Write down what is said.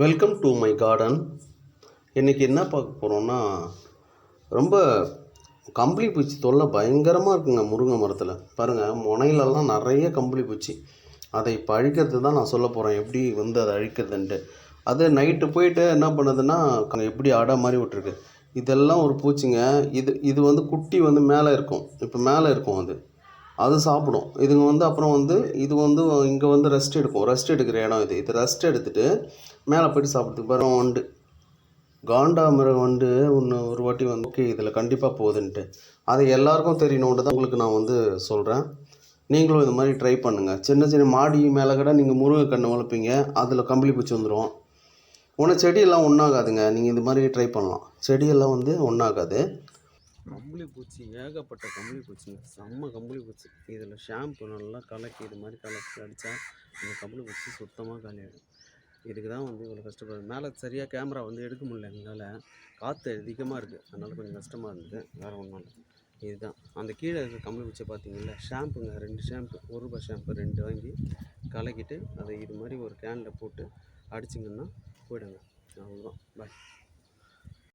Welcome to my garden இன்றைக்கி என்ன பார்க்க போகிறோம்னா ரொம்ப கம்பளி பூச்சி தொல்லை பயங்கரமாக இருக்குங்க முருங்கை மரத்தில். பாருங்கள் முனையிலலாம் நிறைய கம்பளி பூச்சி. அதை இப்போ அழிக்கிறது தான் நான் சொல்ல போகிறேன் எப்படி வந்து அதை அழிக்கிறதுன்ட்டு. அது நைட்டு போயிட்டு என்ன பண்ணுதுன்னா எப்படி அடை மாதிரி விட்டுருக்கு. இதெல்லாம் ஒரு பூச்சிங்க. இது இது வந்து குட்டி வந்து மேலே இருக்கும். இப்போ மேலே இருக்கும் அது. அது சாப்பிடும். இதுங்க வந்து அப்புறம் வந்து இது வந்து இங்கே வந்து ரெஸ்ட் எடுக்கும். ரெஸ்ட் எடுக்கிற இடம் இது. இது ரெஸ்ட் எடுத்துட்டு மேலே போயிட்டு சாப்பிட்றதுக்கு பாருங்க வண்டு. காண்டாமிருகம் வந்து ஒன்று ஒரு வாட்டி வந்து ஓகே இதில் கண்டிப்பாக போகுதுன்ட்டு அதை எல்லாருக்கும் தெரியணுன்ட்டு தான் உங்களுக்கு நான் வந்து சொல்கிறேன் நீங்களும் இது மாதிரி ட்ரை பண்ணுங்கள் சின்ன சின்ன மாடி மேலே கூட நீங்கள் முருங்கை கன்று வளர்ப்பீங்க. அதில் கம்பளி பூச்சி வந்துடும் ஒன்று செடியெல்லாம் ஒன்றாகாதுங்க நீங்கள் இது மாதிரி ட்ரை பண்ணலாம். செடியெல்லாம் வந்து ஒன்றாகாது கம்பளி பூச்சி ஏகப்பட்ட கம்பளி பூச்சிங்க. செம்ம கம்பளி பூச்சி. இதில் ஷாம்பு நல்லா கலக்கி இது மாதிரி கலக்கி அடித்தா இந்த கம்பளி பூச்சி சுத்தமாக காலியாகிடும் இதுக்கு தான் வந்து இவ்வளோ கஷ்டப்படுது. மேலே சரியாக கேமரா வந்து எடுக்க முடியல எங்களால். காற்று அதிகமாக இருக்குது அதனால் கொஞ்சம் கஷ்டமாக இருந்தது. வேறு ஒன்றும் இல்லை. இதுதான். அந்த கீழே இருக்க கம்பளி பூச்சி பார்த்தீங்களா ஷாம்புங்க ரெண்டு ஷாம்பு ஒரு ரூபாய் ஷாம்பு ரெண்டு வாங்கி கலக்கிட்டு அதை இது மாதிரி ஒரு கேனில் போட்டு அடிச்சிங்கன்னா போயிடுங்க.